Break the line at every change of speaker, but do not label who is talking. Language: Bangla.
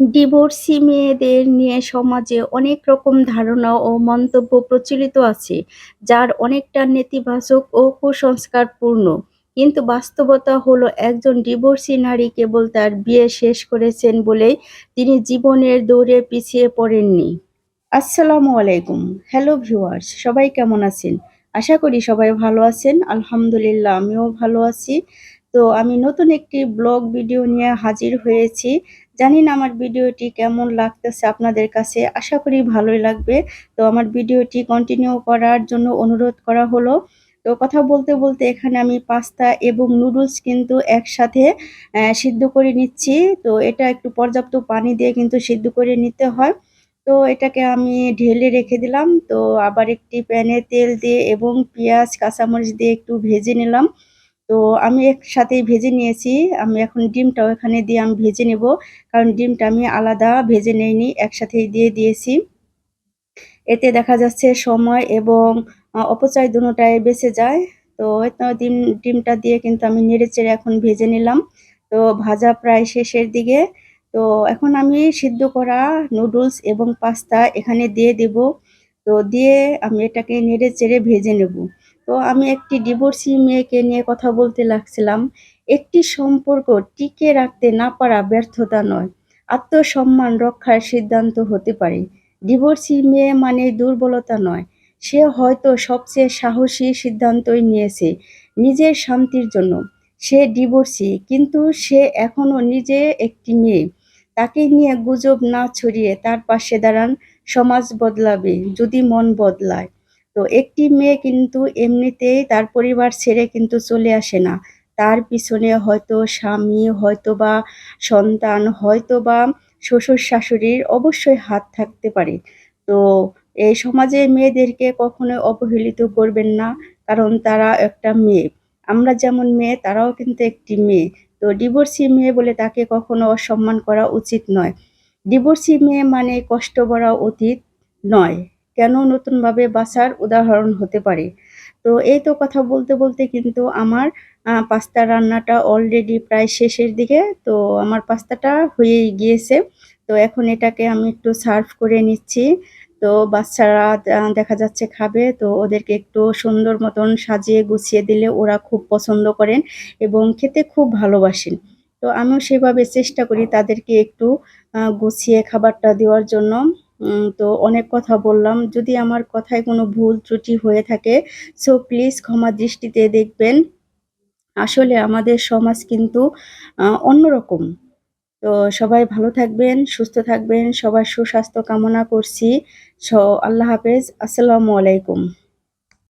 ডিভোর্সি মেয়েদের নিয়ে সমাজে অনেক রকম ধারণা ও মন্তব্য প্রচলিত আছে, যার অনেকটা নেতিবাচক ও কুসংস্কারপূর্ণ। কিন্তু বাস্তবতা হলো একজন ডিভোর্সি নারী কেবল তার বিয়ে শেষ করেছেন বলেই তিনি জীবনের দৌড়ে পিছিয়ে পড়েননি। আসসালামু আলাইকুম হ্যালো ভিউয়ার্স সবাই কেমন আছেন আশা করি সবাই ভালো আছেন আলহামদুলিল্লাহ আমিও ভালো আছি তো আমি নতুন একটি ব্লগ ভিডিও নিয়ে হাজির হয়েছি। জানি না আমার ভিডিওটি কেমন লাগতেছে আপনাদের কাছে, আশা করি ভালোই লাগবে। তো আমার ভিডিওটি কন্টিনিউ করার জন্য অনুরোধ করা হলো। তো কথা বলতে বলতে এখানে আমি পাস্তা এবং নুডলস কিন্তু একসাথে সিদ্ধ করে নিচ্ছি। তো এটা একটু পর্যাপ্ত পানি দিয়ে কিন্তু সিদ্ধ করে নিতে হয়। তো এটাকে আমি ঢেলে রেখে দিলাম। তো আবার একটি প্যানে তেল দিয়ে এবং পেঁয়াজ, কাঁচামরিচ দিয়ে একটু ভেজে নিলাম। তো আমি একসাথেই ভেজে নিয়েছি। আমি এখন ডিমটাও এখানে দিয়ে আমি ভেজে নেব। কারণ ডিমটা আমি আলাদা ভেজে নেইনি, একসাথেই দিয়ে দিয়েছি। এতে দেখা যাচ্ছে সময় এবং অপচয় দুটাই বেঁচে যায়। তো ডিম, ডিমটা দিয়ে কিন্তু আমি নেড়ে চেড়ে এখন ভেজে নিলাম। তো ভাজা প্রায় শেষের দিকে। তো এখন আমি সিদ্ধ করা নুডলস এবং পাস্তা এখানে দিয়ে দেব। তো দিয়ে আমি এটাকে নেড়ে চেড়ে ভেজে নেব। তো আমি একটি ডিভোর্সি মেয়েকে নিয়ে কথা বলতে লাগছিলাম। একটি সম্পর্ক টিকে রাখতে না পারা ব্যর্থতা নয়। আত্মসম্মান রক্ষার সিদ্ধান্ত হতে পারে। ডিভোর্সি মেয়ে মানে দুর্বলতা নয়। সে হয়তো সবচেয়ে সাহসী সিদ্ধান্তই নিয়েছে নিজের শান্তির জন্য। সে ডিভোর্সি কিন্তু সে এখনও নিজে একটি মেয়ে। তাকে নিয়ে গুজব না ছড়িয়ে তার পাশে দাঁড়ান সমাজ বদলাবে যদি মন বদলায়। তো একটি মেয়ে কিন্তু এমনিতেই তার পরিবার ছেড়ে কিন্তু চলে আসে না। তার পিছনে হয়তো স্বামী হয়তো বা সন্তান হয়তো বা শ্বশুর শাশুড়ির অবশ্যই হাত থাকতে পারে। তো এই সমাজে মেয়েদেরকে কখনো অবহেলিত করবেন না, কারণ তারা একটা মেয়ে। আমরা যেমন মেয়ে, তারাও কিন্তু একটি মেয়ে। তো ডিভোর্সি মেয়ে বলে তাকে কখনো অসম্মান করা উচিত নয়। ডিভোর্সি মেয়ে মানে কষ্ট করা অতীত নয়। কেন নতুনভাবে বাঁচার উদাহরণ হতে পারে? তো এই তো কথা বলতে বলতে কিন্তু আমার পাস্তা রান্নাটা অলরেডি প্রায় শেষের দিকে, তো আমার পাস্তাটা হয়েই গিয়েছে। তো এখন এটাকে আমি একটু সার্ভ করে নিচ্ছি। তো বাচ্চারা দেখা যাচ্ছে খাবে, তো ওদেরকে একটু সুন্দর মতন সাজিয়ে গুছিয়ে দিলে ওরা খুব পছন্দ করেন এবং খেতে খুব ভালোবাসেন। তো আমিও সেভাবে চেষ্টা করি তাদেরকে একটু গুছিয়ে খাবারটা দেওয়ার জন্য। তো অনেক কথা বললাম। যদি আমার কথায় কোনো ভুল ত্রুটি হয়ে থাকে সো প্লিজ ক্ষমা দৃষ্টিতে দেখবেন। আসলে আমাদের সমাজ কিন্তু অন্যরকম। তো সবাই ভালো থাকবেন, সুস্থ থাকবেন, সবার সুস্বাস্থ্য কামনা করছি। স আল্লাহ হাফেজ। আসসালামু আলাইকুম।